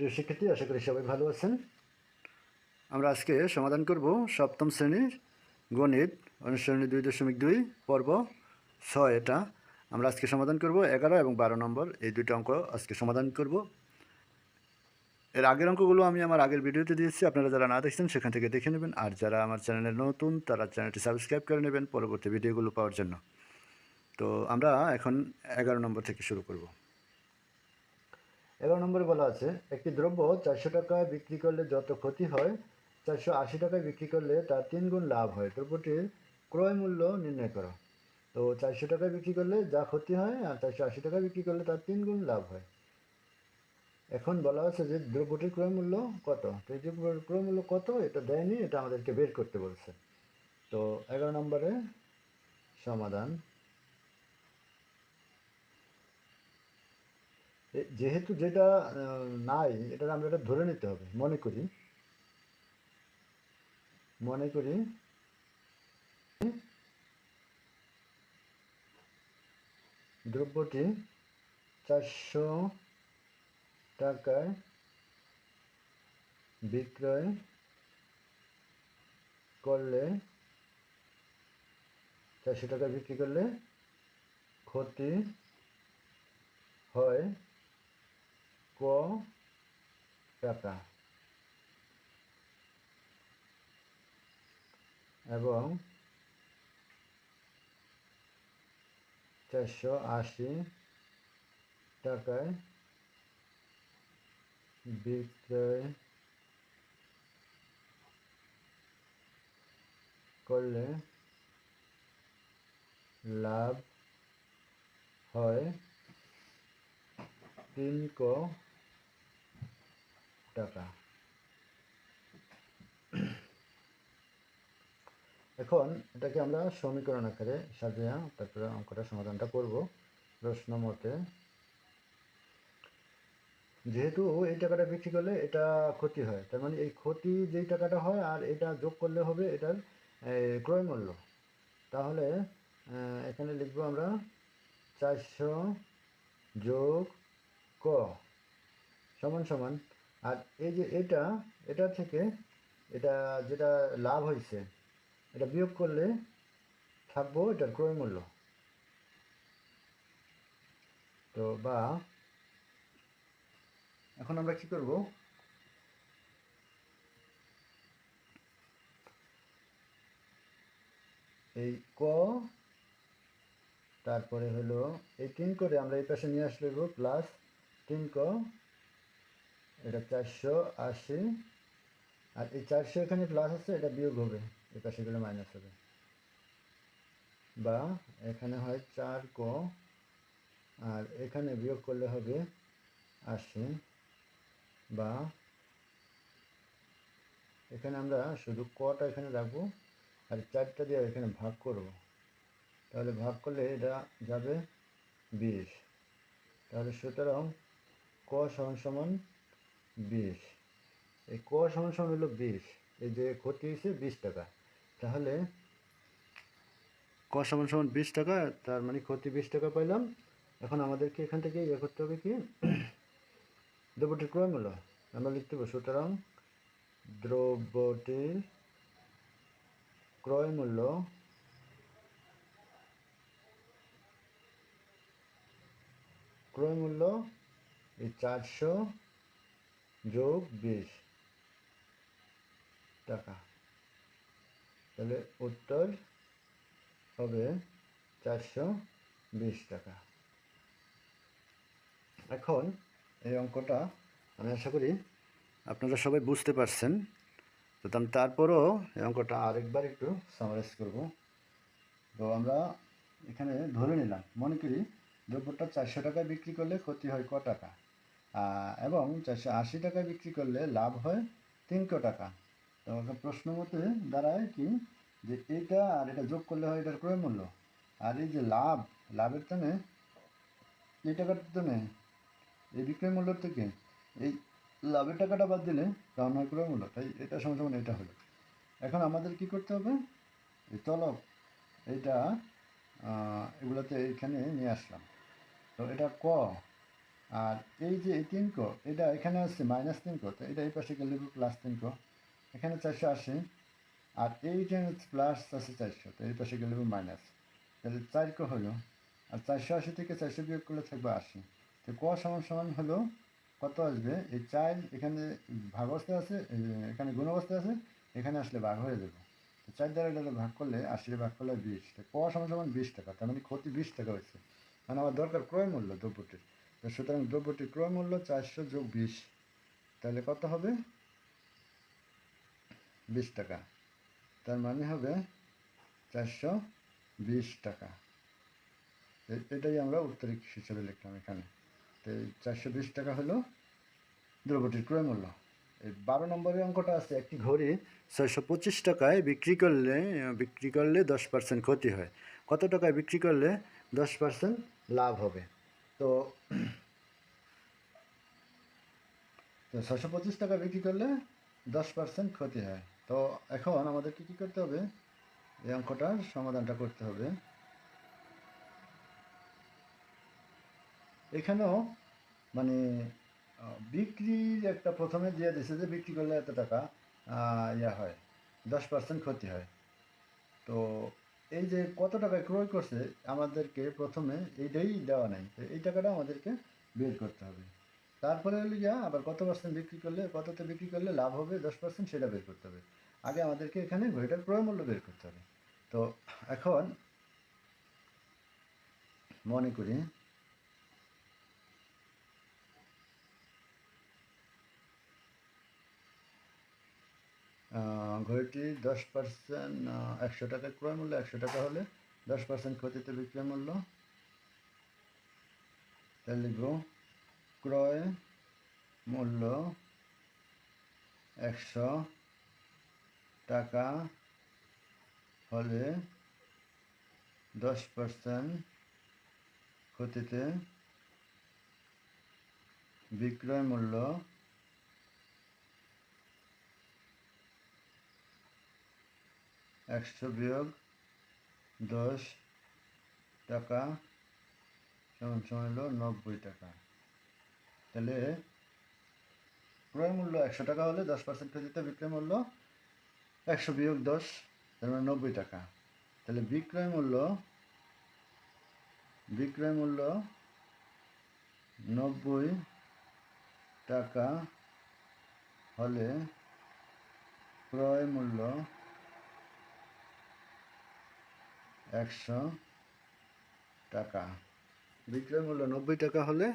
প্রিয় শিক্ষার্থী, আশা করি সবাই ভালো আছেন। আমরা আজকে সমাধান করব সপ্তম শ্রেণির গণিত অনুসরণী দুই দশমিক দুই, পর্ব ছয় এটা। আমরা আজকে সমাধান করব এগারো এবং বারো নম্বর, এই দুটো অঙ্ক আজকে সমাধান করব। এর আগের অঙ্কগুলো আমি আমার আগের ভিডিওতে দিয়েছি, আপনারা যারা না দেখছেন সেখান থেকে দেখে নেবেন। আর যারা আমার চ্যানেলে নতুন, তারা চ্যানেলটি সাবস্ক্রাইব করে নেবেন পরবর্তী ভিডিওগুলো পাওয়ার জন্য। তো আমরা এখন এগারো নম্বর থেকে শুরু করব। এগারো নম্বরে বলা আছে, একটি দ্রব্য চারশো টাকায় বিক্রি করলে যত ক্ষতি হয়, চারশো আশি টাকায় বিক্রি করলে তার তিন গুণ লাভ হয়। দ্রব্যটির ক্রয় মূল্য নির্ণয় করো। তো চারশো টাকায় বিক্রি করলে যা ক্ষতি হয় আর চারশো আশি টাকায় বিক্রি করলে তার তিন গুণ লাভ হয়। এখন বলা হচ্ছে যে দ্রব্যটির ক্রয় মূল্য কত? তো এই ক্রয় মূল্য কত, এটা দেয়নি, এটা আমাদেরকে বের করতে বলছে। তো এগারো নম্বরে সমাধান। যেহেতু যেটা নাই, এটা আমরা এটা ধরে নিতে হবে, মনে করি। মনে করি। দ্রব্যটি চারশো টাকায় বিক্রয় করলে, চারশো টাকায় বিক্রি করলে ক্ষতি হয়। ক টাকা এবং চারশো আশি টাকায় বিক্রয় করলে লাভ হয় তিন ক টাকা এখন এটাকে আমরা সমীকরণ আকারে সাজিয়ে তারপরে অঙ্কটা সমাধানটা করব প্রশ্ন মতে। যেহেতু এই টাকাটা বিক্রি করলে এটা ক্ষতি হয়, তার মানে এই ক্ষতি যেই টাকাটা হয় আর এটা যোগ করলে হবে এটার ক্রয় মূল্য। তাহলে এখানে লিখব আমরা চারশো যোগ ক, সমান সমান আর এই যে এটা এটা থেকে এটা যেটা লাভ হয়েছে, এটা বিয়োগ করলে থাকব এটার ক্রয় মূল্য। তো বা, এখন আমরা কি করব? এই ক, তারপরে হলো এই তিন করে আমরা এই পাশে নিয়ে আসলে প্লাস তিন ক এটা চারশো আশি, আর এই চারশো এখানে প্লাস আছে, এটা বিয়োগ হবে, এই পাশে গেলে মাইনাস হবে। বা এখানে হয় চার ক, আর এখানে বিয়োগ করলে হবে আশি, বা এখানে আমরা শুধু কটা এখানে রাখব, আর চারটা দিয়ে এখানে ভাগ করব। তাহলে ভাগ করলে এটা যাবে বিশ। তাহলে সুতরাং ক সমান সমান বিশ। এই ক সমান সমান হলো বিশ। এই যে ক্ষতি হয়েছে বিশ টাকা। তাহলে ক সমান সমান বিশ টাকা, তার মানে ক্ষতি বিশ টাকা পাইলাম। এখন আমাদেরকে এখান থেকে ইয়ে করতে হবে কি? দ্রব্যটির ক্রয় মূল্য আমরা লিখতে পারব সুতরাং দ্রব্যটির ক্রয় মূল্য ক্রয় মূল্য এই চারশো যোগ বিশ টাকা। তাহলে উত্তর হবে চারশো বিশ টাকা। এখন এই অঙ্কটা আমি আশা করি আপনারা সবাই বুঝতে পারছেন। তো তারপরও এই অঙ্কটা আরেকবার একটু সামারাইজ করব। তো আমরা এখানে ধরে নিলাম, মনে করি দ্রব্যটা চারশো টাকায় বিক্রি করলে ক্ষতি হয় ক টাকা? এবং চারশো আশি টাকায় বিক্রি করলে লাভ হয় তিনশো টাকা। তো প্রশ্ন মতে দাঁড়ায় কি যে এটা আর এটা যোগ করলে হয় এটার ক্রয় মূল্য? আর এই যে লাভ, লাভের টানে এই টাকার টানে এই বিক্রয় মূল্য থেকে এই লাভের টাকাটা বাদ দিলে তখন হয় ক্রয় মূল্য। তাই এটা সমান এটা হলো। এখন আমাদের কি করতে হবে? এই তলব, এইটা এগুলোতে এইখানে নিয়ে আসলাম। তো এটা ক? আর এই যে এই তিন কো এটা এখানে আছে মাইনাস তিন কো তো এটা এই পাশে গেলে প্লাস তিন কো এখানে চারশো আশি, আর এইটা প্লাস আছে চারশো, তো এই পাশে গেলে মাইনাস তাহলে চার কো হলো, আর চারশো আশি থেকে চারশো বিয়োগ করলে থাকবে আশি। তো ক সমান সমান হলো, কত আসবে? এই চার এখানে ভাগ অবস্থায় আছে এখানে গুণ অবস্থায় আছে, এখানে আসলে ভাগ হয়ে যাবে। তো চার দ্বারা এটা ভাগ করলে আশি ভাগ করলে বিশ। তো ক সমান সমান বিশ টাকা, তার মানে ক্ষতি বিশ টাকা হয়েছে। মানে আমার দরকার ক্রয় মূল্য দ্রব্যটির। সুতরাং দ্রব্যটির ক্রয় মূল্য চারশো যোগ বিশ। তাহলে কত হবে? বিশ টাকা। তার মানে হবে চারশো বিশ টাকা। এটাই আমরা উত্তরিক হিসেবে লিখলাম এখানে। তো চারশো বিশ টাকা হলো দ্রব্যটির ক্রয় মূল্য এই বারো নম্বরের অঙ্কটা আছে, একটি ঘড়ি ছয়শো পঁচিশ টাকায় বিক্রি করলে বিক্রি করলে দশ পার্সেন্ট ক্ষতি হয়। কত টাকায় বিক্রি করলে দশ পার্সেন্ট লাভ হবে? তো তো ছশো পঁচিশ টাকা বিক্রি করলে দশ পার্সেন্ট ক্ষতি হয়। তো এখন আমাদেরকে কী করতে হবে? এই অঙ্কটার সমাধানটা করতে হবে। এখানেও মানে বিক্রির একটা প্রথমে দিয়ে দিছে যে বিক্রি করলে এত টাকা ইয়া হয়, দশ পার্সেন্ট ক্ষতি হয়। তো এই যে কত টাকা ক্রয় করছে আমাদেরকে প্রথমে এইটাই দেওয়া নাই। তো এই টাকাটা আমাদেরকে বের করতে হবে। তারপরে হলো যা আবার কত পার্সেন্ট বিক্রি করলে, কততে বিক্রি করলে লাভ হবে, দশ পার্সেন্ট সেটা বের করতে হবে। আগে আমাদেরকে এখানে ঘড়িটার ক্রয় মূল্য বের করতে হবে। তো এখন মনে করি ঘড়িটি দশ পার্সেন্ট একশো টাকা ক্রয় মূল্য, একশো টাকা হলে দশ পার্সেন্ট ক্ষতিতে বিক্রয় মূল্য। তাহলে লিখব, ক্রয় মূল্য একশো টাকা হলে দশ পার্সেন্ট ক্ষতিতে বিক্রয় মূল্য একশো বিয়োগ দশ টাকা সমান সমান হলো নব্বই টাকা। তাহলে ক্রয় মূল্য একশো টাকা হলে দশ পার্সেন্ট ক্ষতিতে বিক্রয় মূল্য একশো বিয়োগ দশ, তার মানে নব্বই টাকা। তাহলে বিক্রয় মূল্য বিক্রয় মূল্য নব্বই টাকা হলে ক্রয় মূল্য একশো টাকা। বিক্রয় মূল্য নব্বই টাকা হলে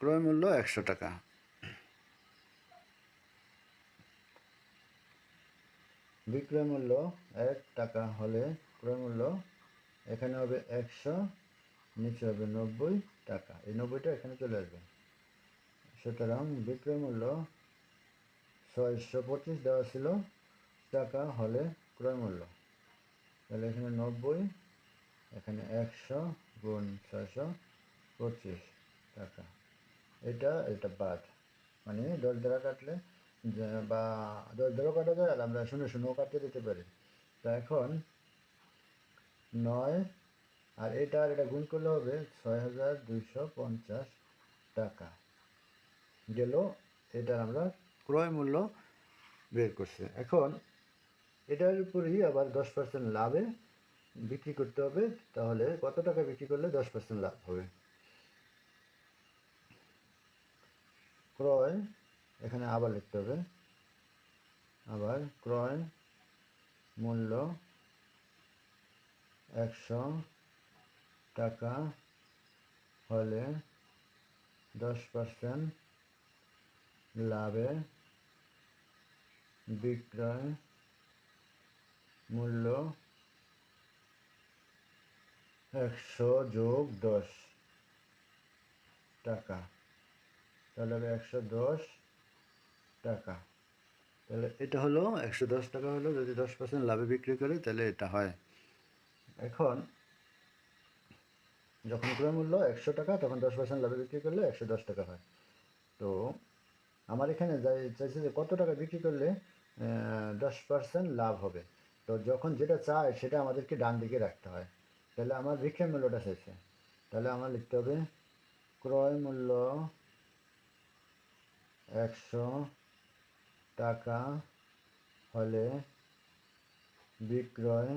ক্রয় মূল্য একশো টাকা। বিক্রয় মূল্য এক টাকা হলে ক্রয় মূল্য এখানে হবে একশো, নিচে হবে নব্বই টাকা। এই নব্বইটা এখানে চলে আসবে। সুতরাং বিক্রয় মূল্য ছয়শো পঁচিশ দেওয়া ছিল, টাকা হলে ক্রয় মূল্য। তাহলে এখানে নব্বই এখানে একশো গুণ ছয়শো পঁচিশ টাকা। এটা এটা বাদ। মানে দশ দ্বারা কাটলে বা দশ দ্বারা কাটা যায় আর আমরা শূন্য শূন্য কাটতে দিতে পারি। তো এখন নয়, আর এটা আর এটা গুণ করলে হবে ছয় হাজার দুইশো পঞ্চাশ টাকা। গেল এটা আমরা ক্রয় মূল্য বের করছে। এখন এটার উপরেই আবার দশ পার্সেন্ট লাভে বিক্রি করতে হবে, তাহলে কত টাকা বিক্রি করলে দশ পার্সেন্ট লাভ হবে? ক্রয়, এখানে আবার লিখতে হবে। আবার ক্রয় মূল্য একশো টাকা হলে দশ পার্সেন্ট লাভে বিক্রয় মূল্য একশো যোগ দশ টাকা। তাহলে হবে একশো দশ টাকা। তাহলে এটা হলো একশো দশ টাকা হলো, যদি দশ পার্সেন্ট লাভে বিক্রি করে তাহলে এটা হয়। এখন যখন ক্রয় মূল্য একশো টাকা, তখন দশ পার্সেন্ট লাভে বিক্রি করলে একশো দশ টাকা হয়। তো আমার এখানে যাই চাইছে যে কত টাকা বিক্রি করলে দশ পার্সেন্ট লাভ হবে। তো যখন যেটা চায় সেটা আমাদেরকে ডান দিকে রাখতে হয়। তাহলে আমার বিক্রয় মূল্যটা চাইছে তাহলে আমার লিখতে হবে, ক্রয় মূল্য একশো টাকা হলে বিক্রয়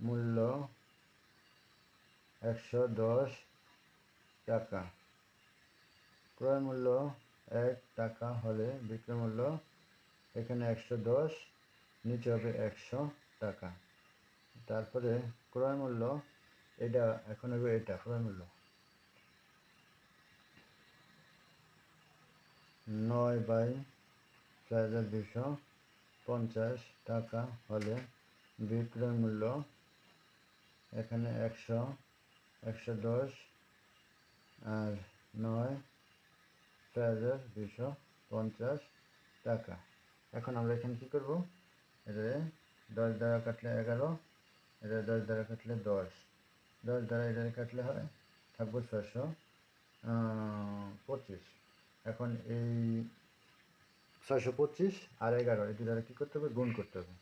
মূল্য একশো দশ টাকা। ক্রয় মূল্য এক টাকা হলে বিক্রয় মূল্য এখানে একশো দশ, নিচে হবে একশো টাকা। তারপরে ক্রয় মূল্য, এটা এখন হবে এটা, ক্রয় মূল্য। নয় বাই চার হাজার দুশো পঞ্চাশ টাকা হলে বিক্রয় মূল্য এখানে একশো একশো দশ আর নয় চার হাজার দুশো পঞ্চাশ টাকা। এখন আমরা এখানে কী করব? এটা দশ দ্বারা কাটলে এগারো এটা দশ দ্বারা কাটলে দশ। দশ দ্বারা এটা কাটলে হয়, থাকব ছশো পঁচিশ। এখন এই ছশো পঁচিশ আর এগারো, এই দুটারে কী করতে হবে? গুণ করতে হবে।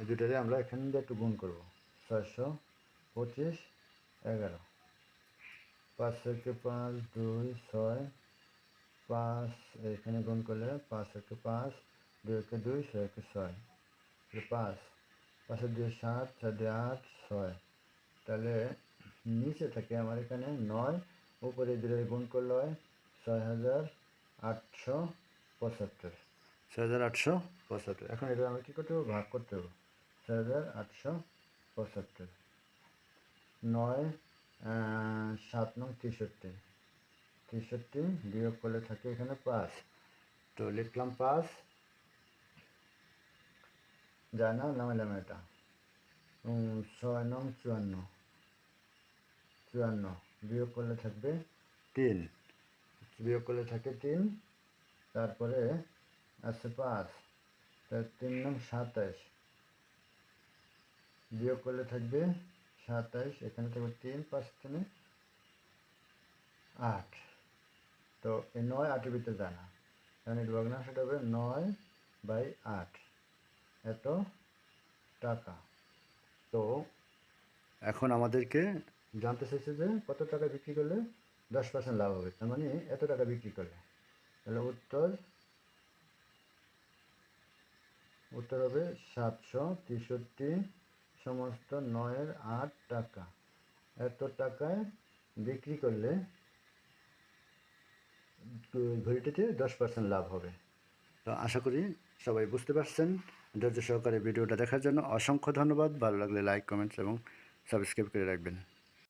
এই দুটারে আমরা এখান দিয়ে একটু গুণ করব। ছয়শো পঁচিশ, এগারো। পাঁচ থেকে পাঁচ, দুই, ছয়। পাঁচ, এখানে গুণ করলে পাঁচ একে পাঁচ, দুই একে দুই, ছয় একে ছয়। পাঁচ পাঁচের দুই সাত চার দুই আট, ছয়। তাহলে নিচে থাকে আমার এখানে নয়, উপরে দুটো গুণ করলে হয় ছয় হাজার আটশো পঁচাত্তর। ছয় হাজার আটশো পঁচাত্তর। এখন এটা আমরা কী করতে হবে? ভাগ করতে হবে। ছয় হাজার আটশো পঁচাত্তর। নয় সাত নং তেষট্টি। তেষট্টি বিয়োগ করলে থাকে এখানে পাঁচ। তো লিখলাম পাঁচ। যায় না নামাইলাম এটা ছয় নং চুয়ান্ন। চুয়ান্ন। বিয়োগ করলে থাকবে তিন। বিয়োগ করলে থাকে তিন, তারপরে আছে পাঁচ। তার তিন নং সাতাইশ বিয়োগ করলে থাকবে সাতাইশ এখানে থাকবে তিন, পাঁচ তিনে আট। তো এই নয় আটের ভিতরে জানা। কারণ এর ভগ্নাংশটা হবে নয় বাই আট। এত টাকা। তো এখন আমাদেরকে জানতে চাইছে যে কত টাকা বিক্রি করলে দশ পার্সেন্ট লাভ হবে? তার মানে এত টাকা বিক্রি করলে। তাহলে উত্তর উত্তর হবে সাতশো তেষট্টি সমস্ত নয়ের আট টাকা। এত টাকায় বিক্রি করলে ঘড়িটিতে দশ পার্সেন্ট লাভ হবে। তো আশা করি সবাই বুঝতে পারছেন। ধৈর্য সহকারে ভিডিওটা দেখার জন্য অসংখ্য ধন্যবাদ। ভালো লাগলে লাইক কমেন্টস এবং সাবস্ক্রাইব করে রাখবেন।